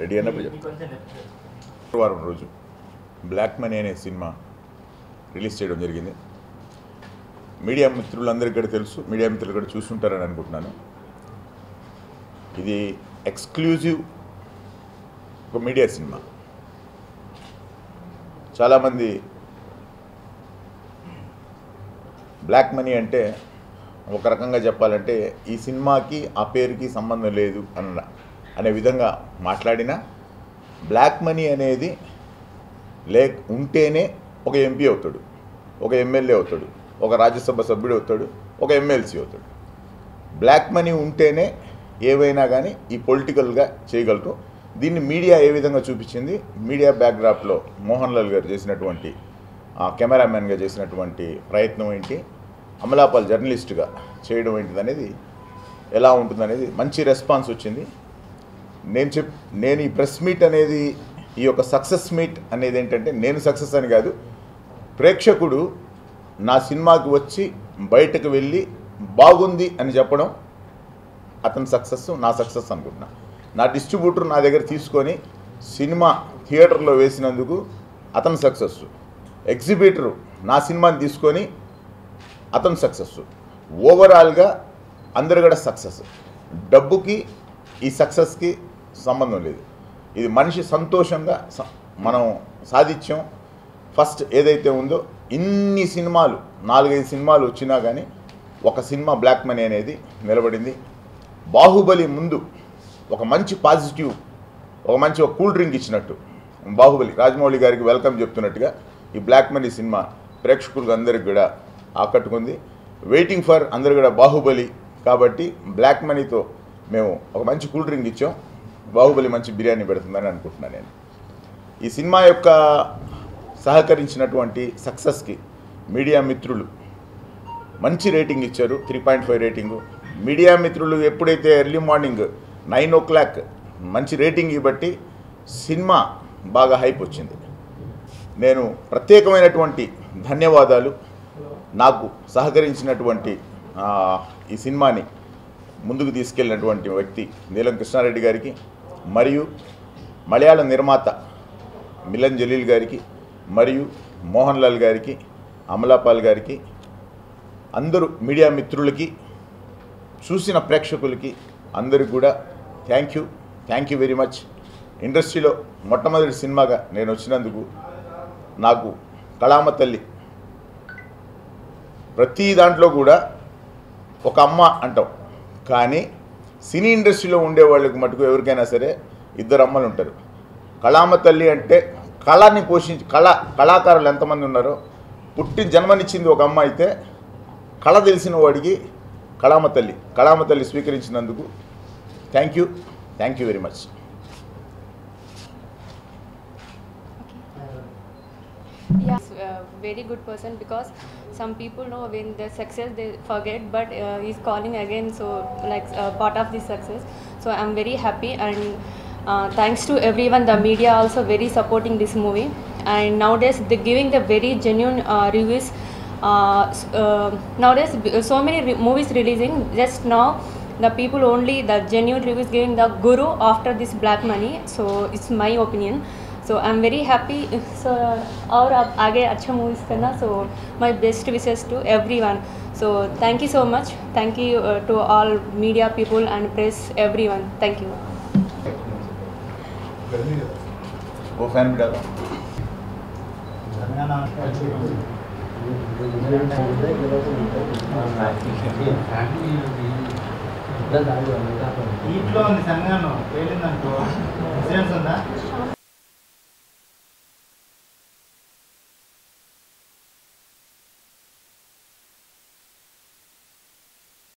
Ready అయినప్పుడు చెప్పు. శుక్రవారం రోజు బ్లాక్ మనీ అనే సినిమా రిలీజ్ చేయడం జరిగింది. మీడియా మిత్రులందరికీ కూడా తెలుసు మీడియా మిత్రులు కూడా చూస్తుంటారని అనుకుంటున్నాను. ఇది ఎక్స్క్లూజివ్ ఒక మీడియా సినిమా. చాలామంది బ్లాక్ మనీ అంటే ఒక రకంగా చెప్పాలంటే ఈ సినిమాకి ఆ పేరుకి సంబంధం లేదు అన్న అనే విధంగా మాట్లాడినా బ్లాక్ మనీ అనేది లే ఉంటేనే ఒక ఎంపీ అవుతాడు ఒక ఎమ్మెల్యే అవుతాడు ఒక రాజ్యసభ సభ్యుడు అవుతాడు ఒక ఎమ్మెల్సీ అవుతాడు. బ్లాక్ మనీ ఉంటేనే ఏవైనా కానీ ఈ పొలిటికల్గా చేయగలరు దీన్ని మీడియా ఏ విధంగా చూపించింది? మీడియా బ్యాక్డ్రాప్లో మోహన్ లాల్ గారు చేసినటువంటి కెమెరామెన్గా చేసినటువంటి ప్రయత్నం ఏంటి? అమలాపాల్ జర్నలిస్ట్గా చేయడం ఏంటిది అనేది ఎలా ఉంటుందనేది మంచి రెస్పాన్స్ వచ్చింది. నేను చెప్ నేను ఈ ప్రెస్ మీట్ అనేది ఈ యొక్క సక్సెస్ మీట్ అనేది ఏంటంటే నేను సక్సెస్ అని కాదు. ప్రేక్షకుడు నా సినిమాకి వచ్చి బయటకు వెళ్ళి బాగుంది అని చెప్పడం అతని సక్సెస్ నా సక్సెస్ అనుకుంటున్నా. నా డిస్ట్రిబ్యూటర్ నా దగ్గర తీసుకొని సినిమా థియేటర్లో వేసినందుకు అతని సక్సెస్. ఎగ్జిబిటర్ నా సినిమాని తీసుకొని అతని సక్సెస్. ఓవరాల్గా అందరు కూడా సక్సెస్. డబ్బుకి ఈ సక్సెస్కి సంబంధం లేదు. ఇది మనిషి సంతోషంగా స- మనం సాధించాం. ఫస్ట్ ఏదైతే ఉందో ఇన్ని సినిమాలు నాలుగైదు సినిమాలు వచ్చినా కానీ ఒక సినిమా బ్లాక్ మనీ అనేది నిలబడింది. బాహుబలి ముందు ఒక మంచి పాజిటివ్ ఒక మంచి ఒక కూల్ డ్రింక్ ఇచ్చినట్టు బాహుబలి రాజమౌళి గారికి వెల్కమ్ చెప్తున్నట్టుగా ఈ బ్లాక్ మనీ సినిమా ప్రేక్షకులకు అందరికి కూడా ఆకట్టుకుంది. వెయిటింగ్ ఫర్ అందరు కూడా బాహుబలి కాబట్టి బ్లాక్ మనీతో మేము ఒక మంచి కూల్ డ్రింక్ ఇచ్చాం. బాహుబలి మంచి బిర్యానీ పెడుతుందని అనుకుంటున్నాను నేను. ఈ సినిమా యొక్క సహకరించినటువంటి సక్సెస్కి మీడియా మిత్రులు మంచి రేటింగ్ ఇచ్చారు. Three point five rating. Media మిత్రులు ఎప్పుడైతే early morning nine o'clock మంచి రేటింగ్ ఇవ్వబట్టి సినిమా బాగా హైప్ వచ్చింది. నేను ప్రత్యేకమైనటువంటి ధన్యవాదాలు. నాకు సహకరించినటువంటి ఈ సినిమాని ముందుకు తీసుకెళ్ళినటువంటి వ్యక్తి నీలం కృష్ణారెడ్డి గారికి మరియు మలయాళ నిర్మాత మిలన్ జలీల్ గారికి మరియు మోహన్ లాల్ గారికి అమలాపాల్ గారికి అందరూ మీడియా మిత్రులకి చూసిన ప్రేక్షకులకి అందరికి కూడా thank you thank you very much ఇండస్ట్రీలో మొట్టమొదటి సినిమాగా నేను వచ్చినందుకు నాకు కళామ తల్లి. ప్రతి దాంట్లో కూడా ఒక అమ్మ అంటాం. కానీ సినీ ఇండస్ట్రీలో ఉండే వాళ్ళకి మటుకు ఎవరికైనా సరే ఇద్దరు అమ్మలు ఉంటారు. కళామ తల్లి అంటే కళని పోషించి కళ కళాకారులు ఎంతమంది ఉన్నారో పుట్టి జన్మనిచ్చింది ఒక అమ్మ అయితే కళ తెలిసిన వాడికి కళామ తల్లి కళామ తల్లి స్వీకరించినందుకు thank you thank you very much. Yeah, uh, very good person because some people know when the success they forget, but uh, he's calling again, so like uh, part of the success. So I'm very happy and uh, thanks to everyone, the media also very supporting this movie. And nowadays they're giving the very genuine uh, reviews. Uh, nowadays so many re- movies releasing just now the people only the genuine reviews giving the guru after this black money so it's my opinion so i'm very happy so और अब आगे अच्छा movies करना so my best wishes to everyone so thank you so much thank you uh, to all media people and press everyone thank you वो fan भी डाला ఇంట్లో ఉంది సంఘం పేలిందనుకో ఇన్సూరెన్స్ ఉందా